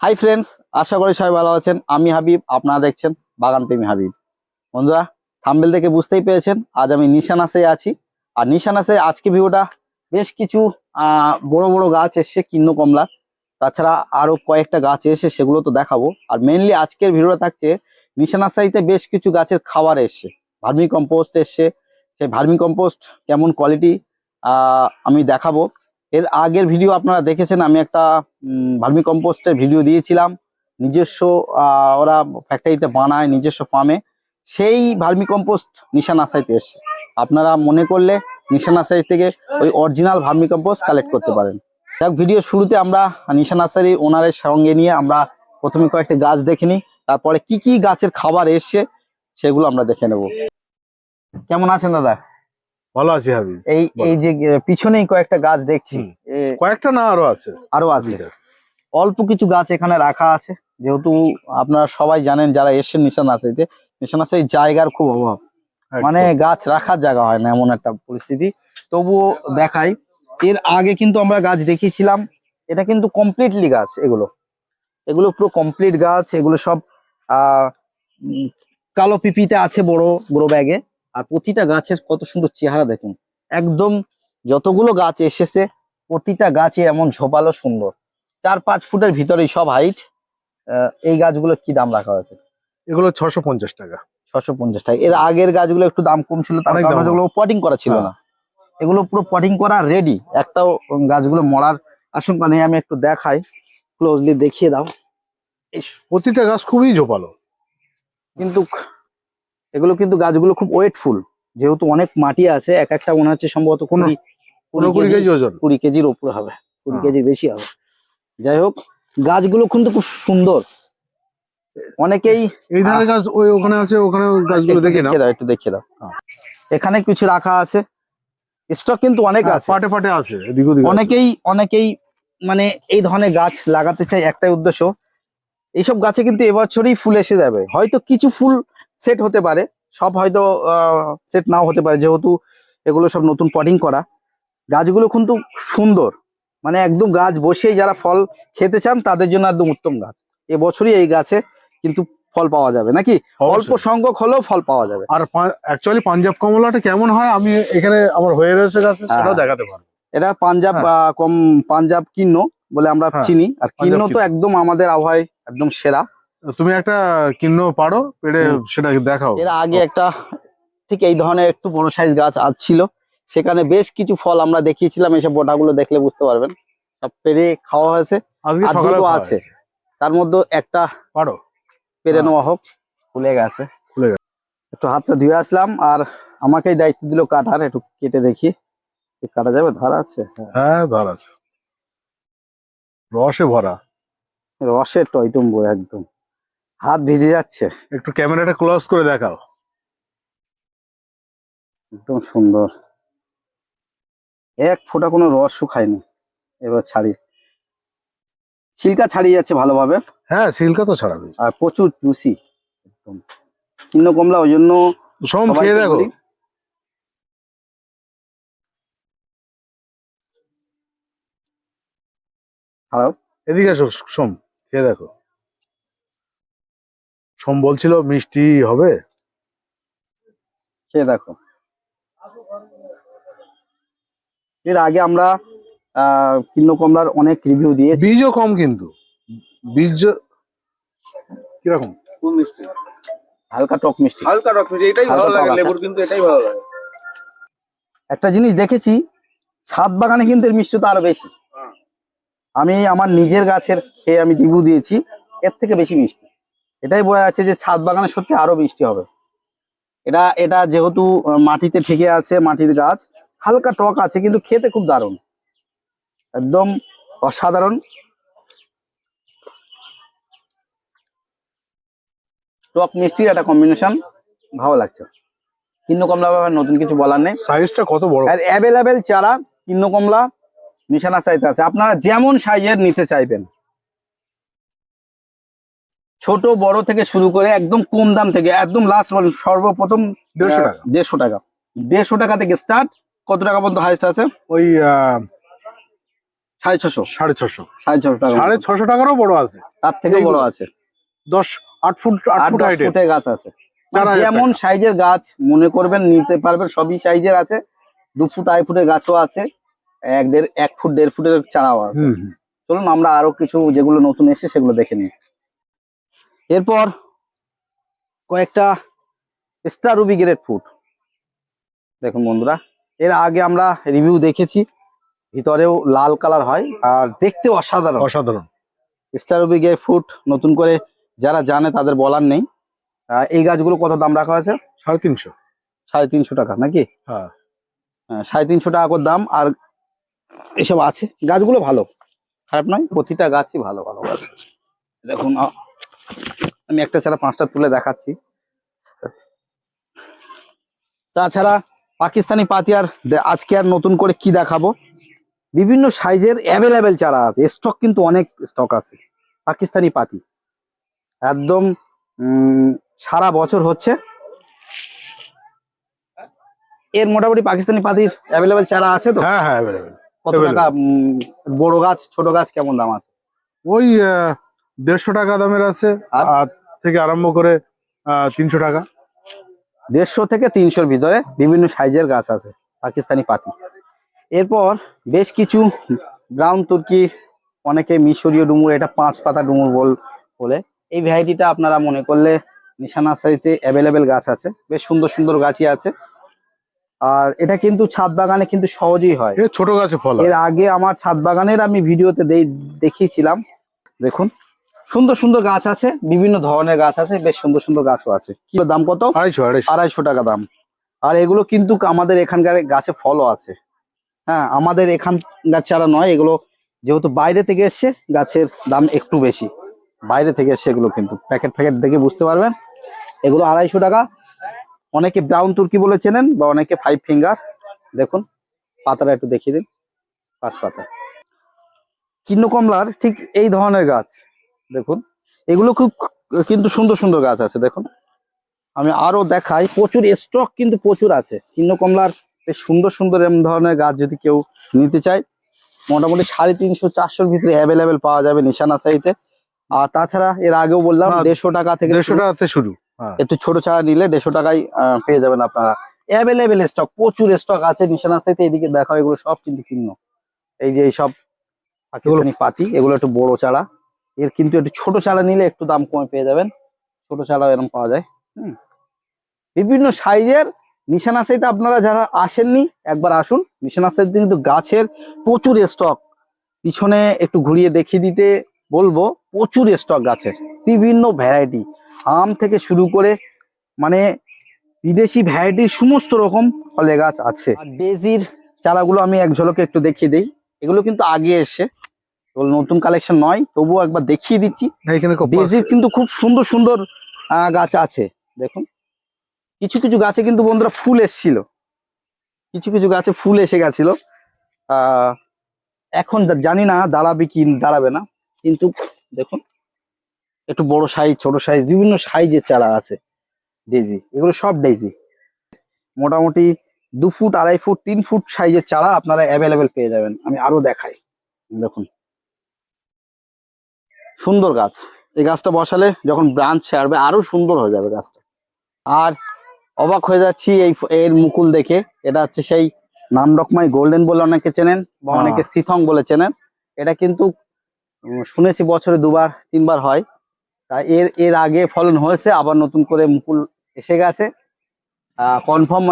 Hi friends আশা করি সবাই ভালো আছেন। আমি হাবিব, আপনারা দেখছেন বাগান প্রেমী হাবিব। বন্ধুরা থাম্বেল থেকে বুঝতেই পেরেছেন, আজ আমি নিশানাসে আছি। আর নিশানাসে আজকে ভিডিওটা বেশ কিছু বড় বড় গাছ এসছে, কিন্ন কমলা তাছাড়া আরও কয়েকটা গাছ এসে সেগুলো তো দেখাবো। আর মেনলি আজকের ভিডিওটা থাকছে নিশানাসারিতে বেশ কিছু গাছের খাবার এসছে। ভার্মি কম্পোস্ট এসছে, সেই ভার্মি কম্পোস্ট কেমন কোয়ালিটি আমি দেখাবো। এর আগের ভিডিও আপনারা দেখেছেন, আমি একটা ভার্মি কম্পোস্টের ভিডিও দিয়েছিলাম। নিজস্ব ওরা ফ্যাক্টরিতে বানায়, নিজস্ব ফার্মে সেই ভার্মি কম্পোস্ট নিশান আসাইতে এসছে আপনারা মনে করলে নিশান আসাই থেকে ওই অরিজিনাল ভার্মি কম্পোস্ট কালেক্ট করতে পারেন। যাক ভিডিও শুরুতে আমরা নিশান আসারি ওনারের সঙ্গে নিয়ে আমরা প্রথমে কয়েকটা গাছ দেখে নিই, তারপরে কি কি গাছের খাবার এসছে সেগুলো আমরা দেখে নেব। কেমন আছেন দাদা? ভালো আছি হাবি এই এই যে পিছনেই কয়েকটা গাছ দেখছি। কয়েকটা না আরও আছে? আরও আছে। অল্প কিছু গাছ এখানে রাখা আছে। যেহেতু আপনারা সবাই জানেন যারা এসছেন নিশান আসাইতে নিশান আসাই জায়গার খুব অভাব। মানে গাছ রাখার জায়গা হয় না এমন একটা পরিস্থিতি। তবুও দেখাই এর আগে কিন্তু আমরা গাছ দেখিয়েছিলাম। এটা কিন্তু কমপ্লিটলি গাছ এগুলো। এগুলো পুরো কমপ্লিট গাছ। এগুলো সব আহ কালো পিপিতে আছে বড় বড় ব্যাগে। আর প্রতিটা গাছের কত সুন্দর চেহারা দেখুন। একদম যতগুলো গাছ এসেছে প্রতিটা গাছে এমন ঝোপালো সুন্দর। চার পাঁচ ফুটের ভিতরেই সব হাইট এই গাছগুলো কি দাম রাখা হয়েছে? এগুলো ছশো পঞ্চাশ টাকা। ছশো পঞ্চাশ টাকা। এর আগের গাছগুলো একটু দাম কম ছিল তার কারণ দাম পটিং করা ছিল হ্যাঁ। না। এগুলো পুরো পটিং করা রেডি একটাও গাছগুলো মরার আশঙ্কা নেই আমি একটু দেখাই। ক্লোজলি দেখিয়ে দাও। প্রতিটা গাছ খুবই ঝোপালো। কিন্তু এগুলো কিন্তু গাছগুলো খুব ওয়েটফুল। যেহেতু অনেক মাটি আছে এক একটা মনে হচ্ছে সম্ভবত পনেরো কুড়ি কেজি ওজন। কুড়ি কেজির উপরে হবে কুড়ি হ্যাঁ। কেজির বেশি হবে। যাই হোক গাছগুলো কিন্তু খুব সুন্দর। অনেকেই এই ধারে গাছ ওই ওখানে আছে ওখানে গাছগুলো দেখে দাও একটু দেখিয়ে দাও। হ্যাঁ। এখানে কিছু রাখা আছে। স্টক কিন্তু অনেক আছে। পাটে পাটে আছে। অনেকেই অনেকেই মানে এই ধরনের গাছ লাগাতে চাই একটাই উদ্দেশ্য। এইসব গাছে কিন্তু এবছরই ফুল এসে যাবে। হয়তো কিছু ফুল সেট হতে পারে। সব হয়তো সেট নাও হতে পারে। যেহেতু এগুলো সব নতুন পটিং করা। গাছগুলো কিন্তু সুন্দর। মানে একদম গাছ বসেই যারা ফল খেতে চান তাদের জন্য একদম উত্তম গাছ। এবছরই এই গাছে কিন্তু ফল পাওয়া যাবে। নাকি? অল্প সংখ্যক হলেও ফল পাওয়া যাবে। আর অ্যাকচুয়ালি পাঞ্জাব কমলাটা কেমন হয়? আমি এখানে আমার হয়ে রয়েছে গাছে। সেটাও দেখাতে পারব। এটা পাঞ্জাব হ্যাঁ। কম পাঞ্জাব কিন্ন বলে আমরা হ্যাঁ, চিনি। আর কিন্ন তো একদম আমাদের আবহাওয়ায় একদম সেরা। তুমি একটা কিন্ন পারো পেড়ে সেটা দেখাও। এর আগে একটা ঠিক এই ধরনের একটু বড় সাইজ গাছ আজ ছিল। সেখানে বেশ কিছু ফল আমরা দেখিয়েছিলাম এইসব বোটাগুলো দেখলে বুঝতে পারবেন। সব পেরে খাওয়া হয়েছে। আর দুটো আছে। তার মধ্যে একটা পারো। পেরে হ্যাঁ। নেওয়া হোক খুলে গেছে। খুলে গেছে। একটু হাতটা ধুয়ে আসলাম আর আমাকেই দায়িত্ব দিল কাটার একটু কেটে দেখি। কাটা যাবে? ধার আছে? হ্যাঁ। হ্যাঁ ধার আছে। রসে ভরা। রসের টয়টম্বু একদম। হাত ভিজে যাচ্ছে। একটু ক্যামেরাটা ক্লোজ করে দেখাও। একদম সুন্দর। এক ফোঁটা কোনো রস শুকায়নি এবার ছাড়ি। ছিলকা ছাড়িয়ে যাচ্ছে ভালোভাবে। হ্যাঁ সিল্কা তো ছাড়াবে। আর প্রচুর জুসি। একদম। কিন্ন কমলা ওই জন্য সোম খেয়ে দেখো। হ্যালো এদিকে সোম খেয়ে দেখো। সোম বলছিল মিষ্টি হবে? খেয়ে দেখো। এর আগে আমরা আহ কিন্ন কমলার অনেক রিভিউ দিয়ে বীজও কম কিন্তু। বীজ কীরকম? খুব মিষ্টি। হালকা টক মিষ্টি। হালকা টক মিষ্টি এটাই ভালো লাগে লেবুর কিন্তু এটাই ভালো লাগে। একটা জিনিস দেখেছি ছাদ বাগানে কিন্তু এর মিষ্টতা আরও বেশি। হ্যাঁ। আমি আমার নিজের গাছের খেয়ে আমি রিভিউ দিয়েছি এর থেকে বেশি মিষ্টি। এটাই বোঝা যাচ্ছে যে ছাদ বাগানে সত্যি আরও মিষ্টি হবে। এটা এটা যেহেতু মাটিতে ঠেকে আছে মাটির গাছ হালকা টক আছে কিন্তু খেতে খুব দারুণ। একদম অসাধারণ। টক মিষ্টির একটা কম্বিনেশন ভালো লাগছে। কিন্ন কমলা ব্যাপার নতুন কিছু বলার নেই। সাইজটা কত বড়? আর অ্যাভেলেবেল চারা কিন্ন কমলা নিশানা সাইতে আছে। আপনারা যেমন সাইজের নিতে চাইবেন ছোট বড় থেকে শুরু করে একদম কম দাম থেকে একদম লাস্ট বলেন সর্বপ্রথম দেড়শো টাকা। দেড়শো টাকা। দেড়শো টাকা থেকে স্টার্ট কত টাকা পর্যন্ত হাইস্ট আছে? ওই সাড়ে ছশো। সাড়ে ছশো। সাড়ে ছশো টাকা। সাড়ে ছশো টাকারও বড় আছে। তার থেকে বড় আছে। দশ আট ফুট আট ফুট গাছ আছে। যেমন সাইজের গাছ মনে করবেন নিতে পারবেন সবই সাইজের আছে। দু ফুট আড়াই ফুটের গাছও আছে। এক দেড় এক ফুট দেড় ফুটের চারাও আছে। চলুন আমরা আরও কিছু যেগুলো নতুন এসেছে সেগুলো দেখে নিই। এরপর কয়েকটা স্টার রুবি গ্রেড ফুড দেখুন বন্ধুরা এর আগে আমরা রিভিউ দেখেছি ভিতরেও লাল কালার হয় আর দেখতে অসাধারণ। অসাধারণ। স্টার রুবি গ্রেড ফুড নতুন করে যারা জানে তাদের বলার নেই। এই গাছগুলো কত দাম রাখা আছে সাড়ে তিনশো। সাড়ে তিনশো টাকা নাকি? হ্যাঁ। হ্যাঁ, সাড়ে তিনশো টাকা করে দাম আর এসব আছে। গাছগুলো ভালো খারাপ নয় প্রতিটা গাছই ভালো ভালো গাছ দেখুন আমি একটা ছাড়া পাঁচটা তুলে দেখাচ্ছি। তাছাড়া পাকিস্তানি পাতি আর আজকে আর নতুন করে কি দেখাবো? বিভিন্ন সাইজের অ্যাভেলেবেল চারা আছে। স্টক কিন্তু অনেক স্টক আছে। পাকিস্তানি পাতি। একদম সারা বছর হচ্ছে। এর মোটামুটি পাকিস্তানি পাতির অ্যাভেলেবেল চারা আছে তো? হ্যাঁ হ্যাঁ available। কত টাকা? বড় গাছ ছোট গাছ কেমন দাম আছে? ওই দেড়শো টাকা দামের আছে আর? থেকে আরম্ভ করে তিনশো টাকা। দেড়শো থেকে তিনশোর ভিতরে বিভিন্ন সাইজের গাছ আছে পাকিস্তানি পাতি। এরপর বেশ কিছু ব্রাউন তুর্কি অনেকে মিশরীয় ডুমুর এটা পাঁচ পাতা ডুমুর বল বলে। এই ভ্যারাইটিটা আপনারা মনে করলে নিশানা সাইজে অ্যাভেলেবেল গাছ আছে বেশ সুন্দর সুন্দর গাছই আছে। আর এটা কিন্তু ছাদ বাগানে কিন্তু সহজেই হয়। ছোট গাছে ফল এর আগে আমার ছাদ বাগানের আমি ভিডিওতে দেখিয়েছিলাম দেখুন। সুন্দর সুন্দর গাছ আছে বিভিন্ন ধরনের গাছ আছে বেশ সুন্দর সুন্দর গাছও আছে। কি দাম কত? আড়াইশো আড়াইশো। আড়াইশো টাকা দাম। আর এগুলো কিন্তু আমাদের এখানকার গাছে ফলও আছে। হ্যাঁ আমাদের এখানকার চারা নয় এগুলো যেহেতু বাইরে থেকে এসছে গাছের দাম একটু বেশি। বাইরে থেকে এসছে এগুলো কিন্তু। প্যাকেট প্যাকেট দেখে বুঝতে পারবেন। এগুলো আড়াইশো টাকা। অনেকে ব্রাউন তুর্কি বলে চেনেন বা অনেকে ফাইভ ফিঙ্গার। দেখুন পাতাটা একটু দেখিয়ে দিন। পাঁচ পাতা। কিন্ন কমলার ঠিক এই ধরনের গাছ। দেখুন। এগুলো খুব কিন্তু সুন্দর সুন্দর গাছ আছে দেখুন। আমি আরও দেখাই প্রচুর স্টক কিন্তু প্রচুর আছে। কিন্ন কমলার বেশ সুন্দর সুন্দর এমন ধরনের গাছ যদি কেউ নিতে চায় মোটামুটি সাড়ে তিনশো চারশোর ভিতরে অ্যাভেলেবেল পাওয়া যাবে নিশানা সাইতে আর তাছাড়া এর আগেও বললাম দেড়শো টাকা থেকে দেড়শো। টাকাতে শুরু হ্যাঁ। একটু ছোট চারা নিলে দেড়শো টাকায় পেয়ে যাবেন আপনারা। অ্যাভেলেবেল স্টক প্রচুর স্টক আছে নিশানা সাইতে এদিকে দেখা এগুলো সব কিন্তু কিন্ন। এই যে এইসব পাতি এগুলো একটু বড় চারা। এর কিন্তু একটু ছোট চারা নিলে একটু দাম কমে পেয়ে যাবেন। ছোট চারা এরকম পাওয়া যায়। হুম। বিভিন্ন সাইজের নিশানা সাইতে আপনারা যারা আসেননি, একবার আসুন। নিশানা সাইতে কিন্তু গাছের প্রচুর স্টক পিছনে একটু ঘুরিয়ে দেখিয়ে দিতে বলব, প্রচুর স্টক গাছের। বিভিন্ন ভ্যারাইটি আম থেকে শুরু করে মানে বিদেশি ভ্যারাইটির সমস্ত রকম ফলে গাছ আছে। ডেজির চারাগুলো আমি এক ঝলকে একটু দেখিয়ে দিই। এগুলো কিন্তু আগে এসে এগুলো নতুন কালেকশন নয় তবুও একবার দেখিয়ে দিচ্ছি। ডেজির কিন্তু খুব সুন্দর সুন্দর গাছ আছে দেখুন। কিছু কিছু গাছে কিন্তু বন্ধুরা ফুল এসছিল। কিছু কিছু গাছে ফুল এসে গেছিল। এখন জানি না দাঁড়াবে কি দাঁড়াবে না কিন্তু দেখুন একটু বড় সাইজ ছোট সাইজ বিভিন্ন সাইজের চারা আছে। ডেজি এগুলো সব ডেজি মোটামুটি দু ফুট আড়াই ফুট তিন ফুট সাইজের চারা আপনারা অ্যাভেলেবেল পেয়ে যাবেন। আমি আরও দেখাই দেখুন। সুন্দর গাছ। এই গাছটা বসালে যখন ব্রাঞ্চ ছাড়বে আরও সুন্দর হয়ে যাবে গাছটা। আর অবাক হয়ে যাচ্ছি এই এর মুকুল দেখে। এটা হচ্ছে সেই নামডকমাই গোল্ডেন বলে অনেকে চেনেন বা হ্যাঁ। অনেকে সিথং বলে চেনেন। এটা কিন্তু শুনেছি বছরে দুবার তিনবার হয়। তা এর এর আগে ফলন হয়েছে আবার নতুন করে মুকুল এসে গেছে। কনফার্ম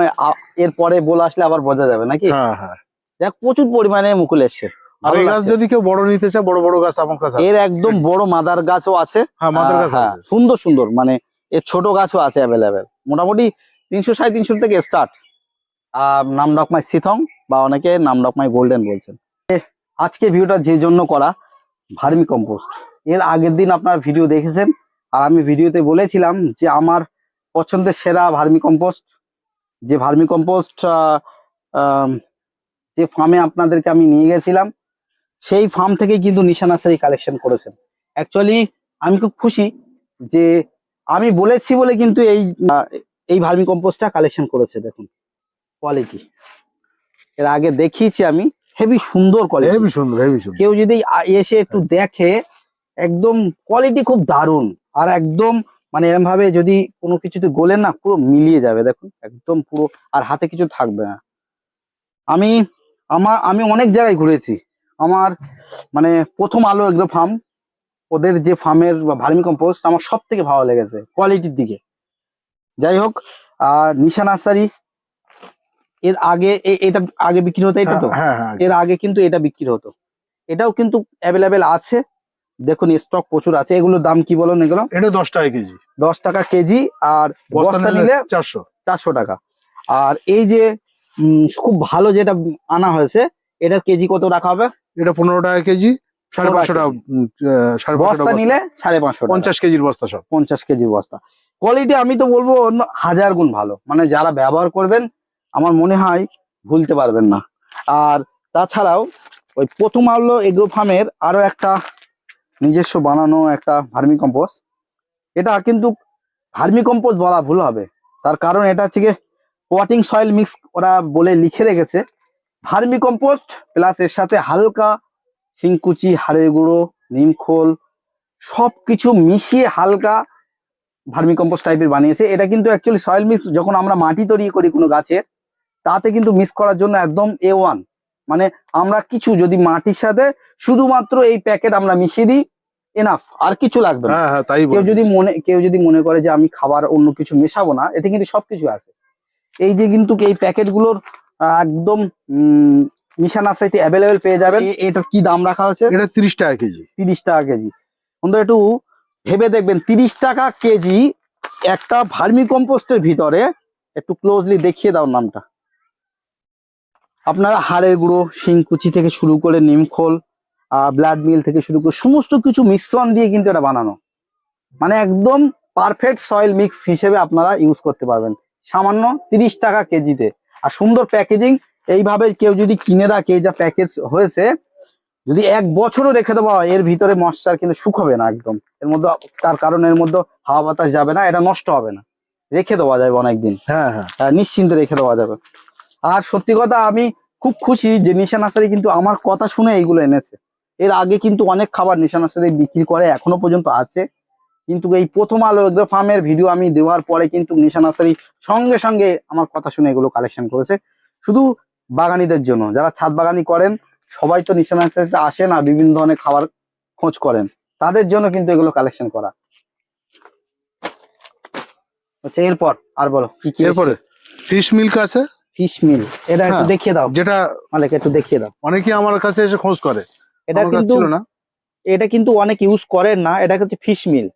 এর পরে বলে আসলে আবার বোঝা যাবে নাকি? হ্যাঁ হ্যাঁ। দেখ প্রচুর পরিমাণে মুকুল এসছে। আর এই গাছ যদি কেউ বড় নিতে চায় বড় বড় গাছ আমার কাছে এর একদম বড় মাদার গাছও আছে। হ্যাঁ মাদার গাছ হ্যাঁ, আছে। সুন্দর সুন্দর মানে এর ছোট গাছও আছে অ্যাভেলেবেল মোটামুটি তিনশো সাড়ে তিনশো থেকে স্টার্ট নাম ডকমাই সিথং বা অনেকে নাম ডকমাই গোল্ডেন বলছেন। আজকে ভিডিওটা যে জন্য করা ভার্মি কম্পোস্ট। এর আগের দিন আপনার ভিডিও দেখেছেন আর আমি ভিডিওতে বলেছিলাম যে আমার পছন্দের সেরা ভার্মি কম্পোস্ট যে ভার্মি কম্পোস্ট যে ফার্মে আপনাদেরকে আমি নিয়ে গেছিলাম সেই ফার্ম থেকে কিন্তু নিশানাসারি কালেকশন করেছেন। অ্যাকচুয়ালি আমি খুব খুশি যে আমি বলেছি বলে কিন্তু এই এই ভার্মি কম্পোস্টটা কালেকশন করেছে দেখুন কোয়ালিটি এর আগে দেখিয়েছি আমি হেভি সুন্দর কোয়ালিটি হেভি সুন্দর হেভি সুন্দর। কেউ যদি এসে একটু দেখে একদম কোয়ালিটি খুব দারুণ। আর একদম মানে এরকম ভাবে যদি কোনো কিছুতে গোলেন না পুরো মিলিয়ে যাবে দেখুন একদম পুরো আর হাতে কিছু থাকবে না। আমি আমার আমি অনেক জায়গায় ঘুরেছি। আমার মানে প্রথম আলো এগ্রো ফার্ম ওদের যে ফার্মের ভার্মি কম্পোস্ট আমার সব থেকে ভালো লেগেছে কোয়ালিটির দিকে। যাই হোক আর নিশা নার্সারি এর আগে এটা আগে বিক্রি হতো এটা তো? হ্যাঁ হ্যাঁ এর আগে কিন্তু এটা বিক্রি হতো। এটাও কিন্তু অ্যাভেলেবেল আছে। দেখুন স্টক প্রচুর আছে। এগুলোর দাম কি বলুন এগুলো? এটা দশ টাকা কেজি। দশ টাকা কেজি আর বস্তা নিলে চারশো। চারশো টাকা। আর এই যে খুব ভালো যেটা আনা হয়েছে এটার কেজি কত রাখা হবে? এটা পনেরো টাকা কেজি সাড়ে পাঁচশো টাকা সাড়ে পাঁচশো বস্তা নিলে সাড়ে পাঁচশো পঞ্চাশ কেজির বস্তা সব। পঞ্চাশ কেজির বস্তা। কোয়ালিটি আমি তো বলব অন্য হাজার গুণ ভালো। মানে যারা ব্যবহার করবেন আমার মনে হয় ভুলতে পারবেন না। আর তাছাড়াও ওই প্রথম আলো এগ্রো ফার্মের আরও একটা নিজস্ব বানানো একটা ভার্মি কম্পোস্ট এটা কিন্তু ভার্মি কম্পোস্ট বলা ভুল হবে। তার কারণ এটা হচ্ছে পটিং সয়েল মিক্স ওরা বলে লিখে রেখেছে। ভার্মি কম্পোস্ট প্লাস এর সাথে হালকা শিংকুচি হাড়ের গুঁড়ো নিমখোল সব কিছু মিশিয়ে হালকা ভার্মি কম্পোস্ট টাইপের বানিয়েছে। এটা কিন্তু অ্যাকচুয়ালি সয়েল মিক্স যখন আমরা মাটি তৈরি করি কোনো গাছের তাতে কিন্তু মিক্স করার জন্য একদম এ ওয়ান মানে আমরা কিছু যদি মাটির সাথে শুধুমাত্র এই প্যাকেট আমরা মিশিয়ে দিই এনাফ আর কিছু লাগবে না। হ্যাঁ হ্যাঁ তাই কেউ যদি মনে কেউ যদি মনে করে যে আমি খাবার অন্য কিছু মেশাবো না এতে কিন্তু সবকিছু আছে। এই যে কিন্তু এই প্যাকেটগুলোর একদম উম, মিশানা সাইতে অ্যাভেলেবেল পেয়ে যাবেন। এটার কি দাম রাখা হয়েছে? এটা তিরিশ টাকা কেজি। তিরিশ টাকা কেজি। বন্ধু একটু ভেবে দেখবেন তিরিশ টাকা কেজি একটা ভার্মি কম্পোস্টের ভিতরে একটু ক্লোজলি দেখিয়ে দাও নামটা। আপনারা হাড়ের গুঁড়ো শিংকুচি থেকে শুরু করে নিমখোল ব্লাড মিল থেকে শুরু করে সমস্ত কিছু মিশ্রণ দিয়ে কিন্তু এটা বানানো। মানে একদম পারফেক্ট সয়েল মিক্স হিসেবে আপনারা ইউজ করতে পারবেন। সামান্য তিরিশ টাকা কেজিতে। আর সুন্দর প্যাকেজিং এইভাবে কেউ যদি কিনে রাখে যা প্যাকেজ হয়েছে যদি এক বছরও রেখে দেওয়া হয় এর ভিতরে মশার কিন্তু শুকাবে না একদম। এর মধ্যে তার কারণ এর মধ্যে হাওয়া বাতাস যাবে না এটা নষ্ট হবে না। রেখে দেওয়া যাবে অনেকদিন। হ্যাঁ হ্যাঁ। আহ, নিশ্চিন্তে রেখে দেওয়া যাবে। আর সত্যি কথা আমি খুব খুশি যে নিশা নার্সারি কিন্তু আমার কথা শুনে এইগুলো এনেছে। এর আগে কিন্তু অনেক খাবার নিশা নার্সারি বিক্রি করে এখনও পর্যন্ত আছে। কিন্তু এই প্রথম আলো এগ্রো ফার্মের ভিডিও আমি দেওয়ার পরে কিন্তু নিশা নার্সারি সঙ্গে সঙ্গে আমার কথা শুনে এগুলো কালেকশন করেছে। শুধু বাগানিদের জন্য যারা ছাদ বাগানি করেন সবাই তো নিশা নার্সারিতে আসেন আর বিভিন্ন ধরনের খাবার খোঁজ করেন তাদের জন্য কিন্তু এগুলো কালেকশন করা। আচ্ছা এরপর আর বলো কি কি এরপরে ফিশ মিল্ক আছে। ফিশ মিল এটা একটু হ্যাঁ। দেখিয়ে দাও। যেটা মালিক একটু দেখিয়ে দাও। অনেকেই আমার কাছে এসে খোঁজ করে। এটা কিন্তু না। এটা কিন্তু অনেক ইউজ করেন না এটা হচ্ছে ফিশ মিল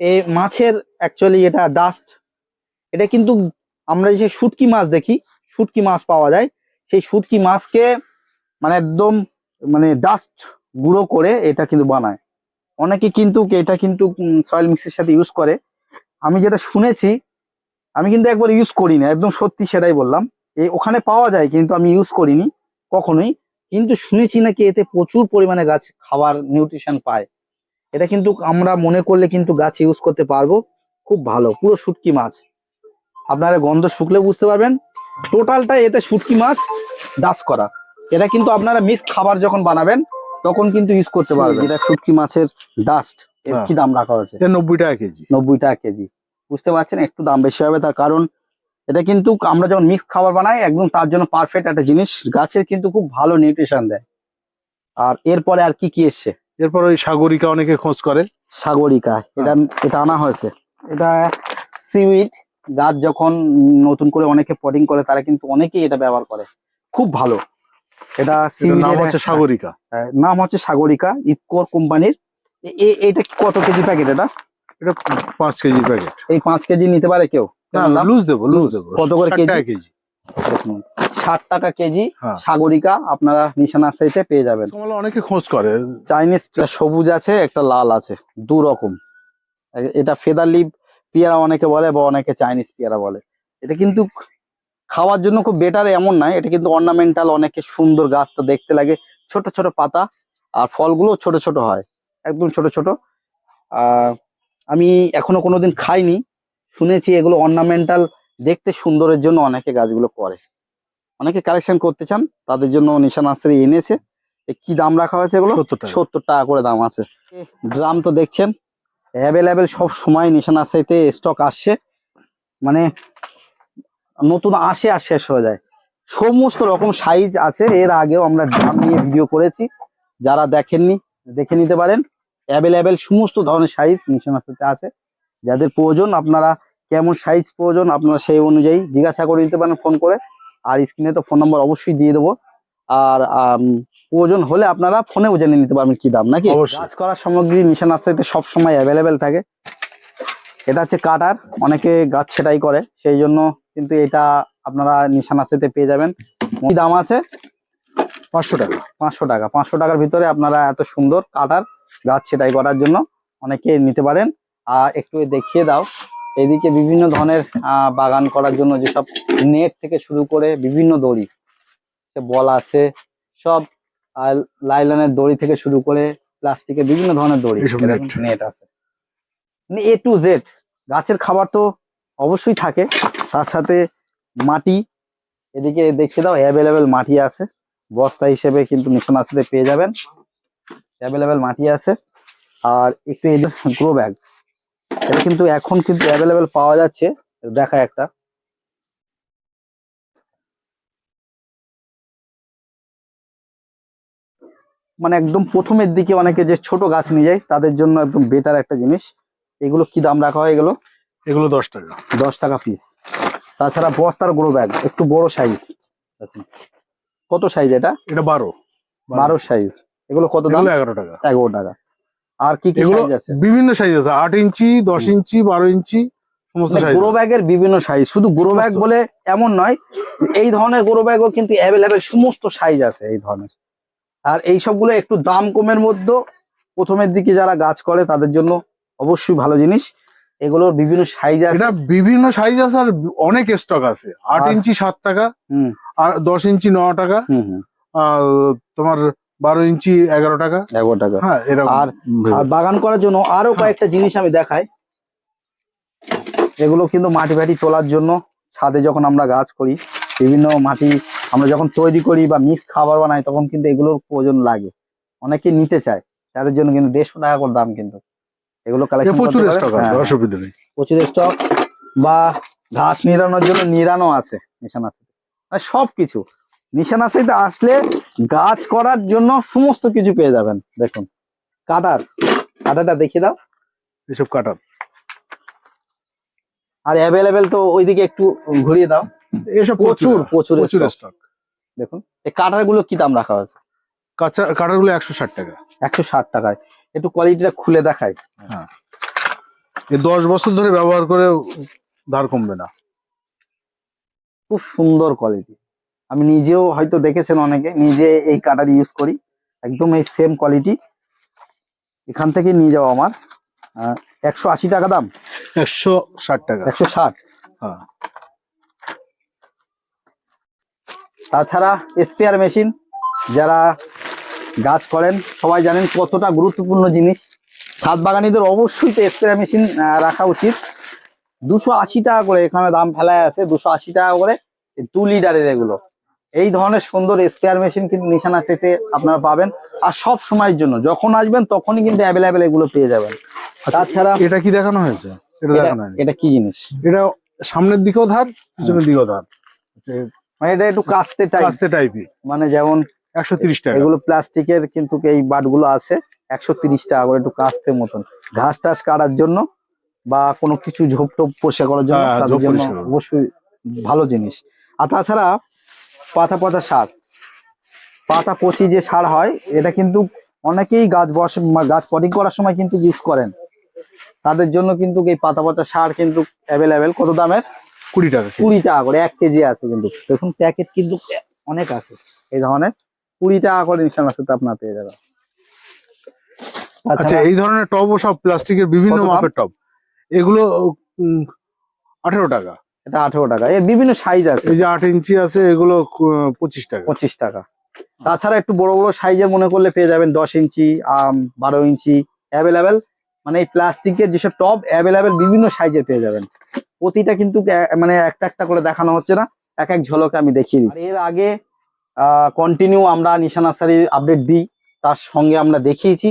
এই মাছের অ্যাকচুয়ালি এটা ডাস্ট এটা কিন্তু আমরা যে শুটকি মাছ দেখি, শুটকি মাছ পাওয়া যায়। সেই শুটকি মাছকে মানে একদম মানে ডাস্ট গুঁড়ো করে এটা কিন্তু বানায়। অনেকে কিন্তু এটা কিন্তু সয়েল মিক্সের সাথে ইউজ করে। আমি যেটা শুনেছি, আমি কিন্তু একবার ইউজ করিনি, একদম সত্যি সেটাই বললাম। এই ওখানে পাওয়া যায়, কিন্তু আমি ইউজ করিনি কখনোই। কিন্তু শুনেছি নাকি এতে প্রচুর পরিমাণে গাছ খাবার নিউট্রিশন পায়। এটা কিন্তু আমরা মনে করলে কিন্তু গাছ ইউজ করতে পারব। খুব ভালো পুরো শুটকি মাছ। আপনারা গন্ধ শুকলে বুঝতে পারবেন। টোটালটা এতে শুটকি মাছ ডাস করা। এটা কিন্তু আপনারা মিক্স খাবার যখন বানাবেন তখন কিন্তু ইউজ করতে পারবেন। এটা শুটকি মাছের ডাস্ট এর হ্যাঁ। কি দাম রাখা হয়েছে? এটা নব্বই টাকা কেজি। নব্বই টাকা কেজি। বুঝতে পারছেন? একটু দাম বেশি হবে তার কারণ এটা কিন্তু আমরা যখন মিক্স খাবার বানাই একদম তার জন্য পারফেক্ট একটা জিনিস। গাছের কিন্তু খুব ভালো নিউট্রিশন দেয়। আর এরপরে আর কি কি এসছে? এরপর ওই সাগরিকা অনেকে খোঁজ করে। সাগরিকা এটা এটা আনা হয়েছে। এটা সিউইড গাছ যখন নতুন করে অনেকে পটিং করে তারা কিন্তু অনেকেই এটা ব্যবহার করে। খুব ভালো। এটা নাম হচ্ছে সাগরিকা। হ্যাঁ, নাম হচ্ছে সাগরিকা ইফকোর কোম্পানির। এটা কত কেজি প্যাকেট এটা? এটা পাঁচ কেজি প্যাকেট এই পাঁচ কেজি নিতে পারে কেউ? লুজ দেবো লুজ দেবো। কত করে কেজি? কেজি। ষাট টাকা কেজি হ্যাঁ। সাগরিকা আপনারা নিশানা সাইতে পেয়ে যাবেন। অনেকে খোঁজ করে। চাইনিজ সবুজ আছে একটা লাল আছে দু রকম। এটা ফেদার লিপ পেয়ারা অনেকে বলে বা অনেকে চাইনিজ পেয়ারা বলে। এটা কিন্তু খাওয়ার জন্য খুব বেটার এমন নয় এটা কিন্তু অর্নামেন্টাল অনেকে সুন্দর গাছটা দেখতে লাগে। ছোট ছোট পাতা আর ফলগুলো ছোট ছোট হয় একদম ছোট ছোট। আমি এখনও কোনোদিন খাইনি শুনেছি এগুলো অর্নামেন্টাল দেখতে সুন্দরের জন্য অনেকে গাছগুলো করে। অনেকে কালেকশন করতে চান তাদের জন্য নিশা নার্সারি এনেছে। কি দাম রাখা হয়েছে এগুলো? সত্তর টাকা। করে দাম আছে। ড্রাম তো দেখছেন অ্যাভেলেবেল সব সময় নিশা নার্সারিতে স্টক আসছে। মানে নতুন আসে আর শেষ হয়ে যায়। সমস্ত রকম সাইজ আছে এর আগেও আমরা ড্রাম নিয়ে ভিডিও করেছি। যারা দেখেননি দেখে নিতে পারেন। অ্যাভেলেবেল সমস্ত ধরনের সাইজ নিশা নার্সারিতে আছে। যাদের প্রয়োজন আপনারা কেমন সাইজ প্রয়োজন আপনারা সেই অনুযায়ী জিজ্ঞাসা করে নিতে পারেন ফোন করে। আর স্ক্রিনে তো ফোন নম্বর অবশ্যই দিয়ে দেবো। আর প্রয়োজন হলে আপনারা ফোনেও জেনে নিতে পারবেন কি দাম নাকি। কাজ করার সামগ্রী নিশান আস্তাইতে সব সময় অ্যাভেলেবেল থাকে। এটা হচ্ছে কাটার অনেকে গাছ সেটাই করে সেই জন্য কিন্তু এটা আপনারা নিশান আস্তাইতে পেয়ে যাবেন। কি দাম আছে? পাঁচশো টাকা। পাঁচশো টাকা। পাঁচশো টাকার ভিতরে আপনারা এত সুন্দর কাটার গাছ সেটাই করার জন্য অনেকে নিতে পারেন। আর একটু দেখিয়ে দাও। এদিকে বিভিন্ন ধরনের আহ, বাগান করার জন্য যেসব নেট থেকে শুরু করে বিভিন্ন দড়ি বল আছে সব লাইলনের দড়ি থেকে শুরু করে প্লাস্টিকের বিভিন্ন ধরনের দড়ি নেট। আছে। এ টু জেড গাছের খাবার তো অবশ্যই থাকে তার সাথে মাটি এদিকে দেখিয়ে দাও অ্যাভেলেবেল মাটি আছে বস্তা হিসেবে কিন্তু মিশন আসতে পেয়ে যাবেন অ্যাভেলেবেল মাটি আছে আর একটু এই গ্রো ব্যাগ এটা কিন্তু এখন কিন্তু অ্যাভেলেবেল পাওয়া যাচ্ছে। দেখা একটা। মানে একদম প্রথমের দিকে অনেকে যে ছোট গাছ নিয়ে যায় তাদের জন্য একদম বেটার একটা জিনিস। এগুলো কি দাম রাখা হয় এগুলো? এগুলো দশ টাকা। দশ টাকা পিস তাছাড়া বস্তার গ্রো ব্যাগ একটু বড় সাইজ কত সাইজ এটা? এটা বারো। বারো সাইজ এগুলো কত দাম? এগারো টাকা। এগারো টাকা। আর কি কি সাইজ আছে? বিভিন্ন সাইজ আছে। আট ইঞ্চি দশ ইঞ্চি বারো ইঞ্চি সমস্ত সাইজ গ্রো ব্যাগের বিভিন্ন সাইজ শুধু গ্রো ব্যাগ। বলে এমন নয় এই ধরনের গ্রো ব্যাগও কিন্তু অ্যাভেলেবেল সমস্ত সাইজ আছে এই ধরনের। আর এই সবগুলো একটু দাম কমের মধ্যে প্রথমের দিকে যারা গাছ করে তাদের জন্য অবশ্যই ভালো জিনিস। এগুলোর বিভিন্ন সাইজ আছে। এটা বিভিন্ন সাইজ আছে আর অনেক স্টক আছে। আট ইঞ্চি সাত টাকা হুম। আর দশ ইঞ্চি ন টাকা হুম হুম। আর তোমার বারো ইঞ্চি এগারো টাকা। এগারো টাকা। হ্যাঁ এরকম। আর- আর বাগান করার জন্য আরও কয়েকটা জিনিস আমি দেখাই। এগুলো কিন্তু মাটি ফাটি তোলার জন্য ছাদে যখন আমরা গাছ করি বিভিন্ন মাটি আমরা যখন তৈরি করি বা মিক্স খাবার বানাই তখন কিন্তু এগুলোর প্রয়োজন লাগে। অনেকে নিতে চায় তাদের জন্য কিন্তু দেড়শো টাকা করে দাম কিন্তু। এগুলো কালেকশন প্রচুর স্টক আছে অসুবিধা নেই। প্রচুর স্টক বা ঘাস নিরানোর জন্য নিরানো আছে নিশানা আছে। সব কিছু নিশানা সাইতে আসলে গাছ করার জন্য সমস্ত কিছু পেয়ে যাবেন। দেখুন কাটার কাটাটা দেখিয়ে দাও। এসব কাটার। আর অ্যাভেলেবেল তো ওইদিকে একটু ঘুরিয়ে দাও। এসব প্রচুর। প্রচুর। স্টক দেখুন এই কাটারগুলো কি দাম রাখা হয়েছে? কাঁচা কাটারগুলো একশো ষাট টাকা। একশো ষাট টাকায়। একটু কোয়ালিটিটা খুলে দেখাই। এই দশ বছর ধরে ব্যবহার করে ধার কমবে না। খুব সুন্দর কোয়ালিটি আমি নিজেও হয়তো দেখেছেন অনেকে নিজে এই কাটার ইউজ করি। একদম এই সেম কোয়ালিটি এখান থেকে নিয়ে যাওয়া আমার। একশো আশি টাকা দাম? একশো ষাট টাকা। একশো ষাট? হ্যাঁ। তাছাড়া স্পেয়ার মেশিন যারা গাছ করেন সবাই জানেন কতটা গুরুত্বপূর্ণ জিনিস। ছাদ বাগানিদের অবশ্যই তো স্পেয়ার মেশিন রাখা উচিত। দুশো আশি টাকা করে এখানে দাম ফেলায় আছে দুশো আশি টাকা করে টু লিটারের এগুলো। এই ধরনের সুন্দর স্পেয়ার মেশিন কিন্তু নিশানা সেটে আপনারা পাবেন। আর সব সময়ের জন্য যখন আসবেন তখনই কিন্তু অ্যাভেলেবেল এগুলো পেয়ে যাবেন। তাছাড়া এটা কি দেখানো হয়েছে? এটা এটা- দেখানো এটা কি জিনিস? এটা সামনের দিকেও ধার পিছনের দিকেও ধার। মানে এটা একটু কাস্তে টাইপ আস্তে টাইপই মানে যেমন একশো তিরিশ টাকা। এগুলো প্লাস্টিকের কিন্তু এই বাটগুলো আছে একশো তিরিশ টাকা করে একটু কাস্তে মতন। ঘাস টাস কাটার জন্য বা কোনো কিছু ঝোপ টোপ পোষা করার জন্য হ্যাঁ। অবশ্যই ভালো জিনিস। আর তাছাড়া পাতা পাতা সার। পাতা পচি যে সার হয় এটা কিন্তু অনেকেই গাছ বস গাছ পটিং করার সময় কিন্তু ইউজ করেন। তাদের জন্য কিন্তু এই পাতা পাতা সার কিন্তু অ্যাভেলেবেল কত দামের? কুড়ি টাকা কুড়ি টাকা করে এক কেজি আছে কিন্তু। দেখুন প্যাকেট কিন্তু অনেক আছে। এই ধরনের কুড়ি টাকা করে ইনশাল্লাহ আপনার পেয়ে যাবেন। আচ্ছা এই ধরনের টবও সব প্লাস্টিকের বিভিন্ন মাপের টব। এগুলো আঠেরো টাকা। এটা আঠেরো টাকা। এর বিভিন্ন সাইজ আছে। এই যে আট ইঞ্চি আছে এগুলো পঁচিশ টাকা। পঁচিশ টাকা। তাছাড়া একটু বড় বড় সাইজের মনে করলে পেয়ে যাবেন দশ ইঞ্চি আম বারো ইঞ্চি অ্যাভেলেবেল মানে এই প্লাস্টিকের যেসব টব অ্যাভেলেবেল বিভিন্ন সাইজের পেয়ে যাবেন। প্রতিটা কিন্তু মানে একটা একটা করে দেখানো হচ্ছে না। এক এক ঝলকে আমি দেখিয়ে দিচ্ছি। এর আগে কন্টিনিউ আমরা নিশা নার্সারির আপডেট দিই। তার সঙ্গে আমরা দেখিয়েছি।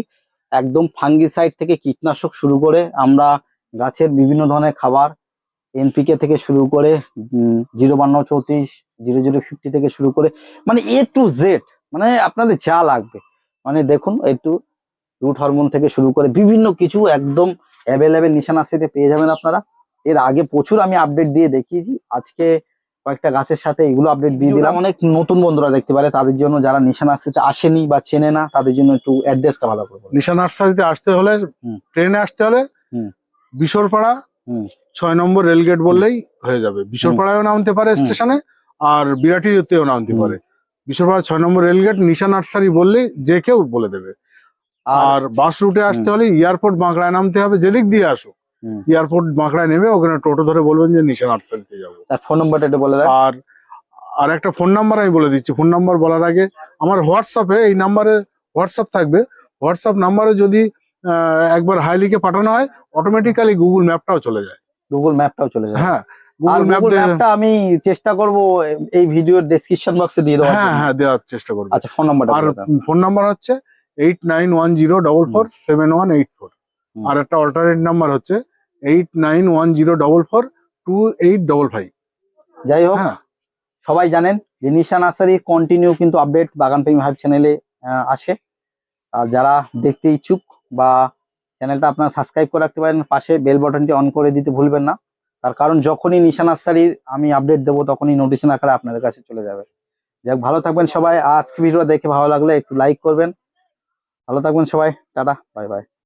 একদম ফাঙ্গিসাইড থেকে কীটনাশক শুরু করে আমরা গাছের বিভিন্ন ধরনের খাবার এনপিকে থেকে শুরু করে জিরো বান্ন চৌত্রিশ জিরো জিরো ফিফটি থেকে শুরু করে মানে এ টু জেড মানে আপনাদের যা লাগবে মানে দেখুন একটু রুট হরমোন থেকে শুরু করে বিভিন্ন কিছু একদম অ্যাভেলেবেল নিশানাশিতে পেয়ে যাবেন আপনারা এর আগে প্রচুর আমি আপডেট দিয়ে দেখিয়েছি আজকে কয়েকটা গাছের সাথে এগুলো আপডেট দিয়ে দিলাম অনেক নতুন বন্ধুরা দেখতে পারে তাদের জন্য যারা নিশানাশিতে আসেনি বা চেনে না তাদের জন্য একটু অ্যাড্রেসটা ভালো করব বলুন। নিশা নার্সারিতে আসতে হলে ট্রেনে আসতে হলে। বিশরপাড়া। ছয় নম্বর রেলগেট বললেই হয়ে যাবে। বিশরপাড়ায়ও নামতে পারে স্টেশনে আর বিরাটিতেও নামতে পারে। বিশরপাড়া ছয় নম্বর রেলগেট নিশা নার্সারি বললেই যে কেউ বলে দেবে। আর বাস রুটে আসতে হলে এয়ারপোর্ট বাঁকড়ায় নামতে হবে যেদিক দিয়ে আসো এয়ারপোর্ট বাঁকড়ায় নেমে ওখানে টোটো ধরে বলবেন যে নিশা নার্সারিতে যাব। তার ফোন নাম্বারটা একটু বলে দেয় আর আর একটা ফোন নাম্বার আমি বলে দিচ্ছি। ফোন নাম্বার বলার আগে আমার হোয়াটসঅ্যাপে এই নাম্বারে হোয়াটসঅ্যাপ থাকবে। হোয়াটসঅ্যাপ নাম্বারে যদি একবার হাই লিখে পাঠানো হয় অটোমেটিক্যালি গুগল ম্যাপটাও চলে যায়। গুগল ম্যাপটাও চলে যায়। হ্যাঁ গুগল ম্যাপ গুগল ম্যাপটা আমি চেষ্টা করব এই ভিডিওর ডেসক্রিপশন বক্সে দিয়ে দেওয়ার হ্যাঁ হ্যাঁ দেওয়ার চেষ্টা করব। আচ্ছা ফোন নাম্বারটা আর ফোন নাম্বার হচ্ছে eight nine one zero double four seven one eight four হুম। আর একটা অল্টারনেট নাম্বার হচ্ছে eight nine one zero double four two eight double five যাই হোক হ্যাঁ। সবাই জানেন যে নিশা নার্সারি কন্টিনিউ কিন্তু আপডেট বাগান প্রেমী হাইপ চ্যানেলে আসে। আর যারা দেখতে ইচ্ছুক বা চ্যানেলটা আপনারা সাবস্ক্রাইব করে রাখতে পারেন, পাশে বেল বটনটি অন করে দিতে ভুলবেন না। তার কারণ যখনই নিশান আসারির আমি আপডেট দেবো, তখনই নোটিশন আকারে আপনাদের কাছে চলে যাবে। যাক, ভালো থাকবেন সবাই। আজকে ভিডিও দেখে ভালো লাগলে একটু লাইক করবেন। ভালো থাকবেন সবাই। Tata bye bye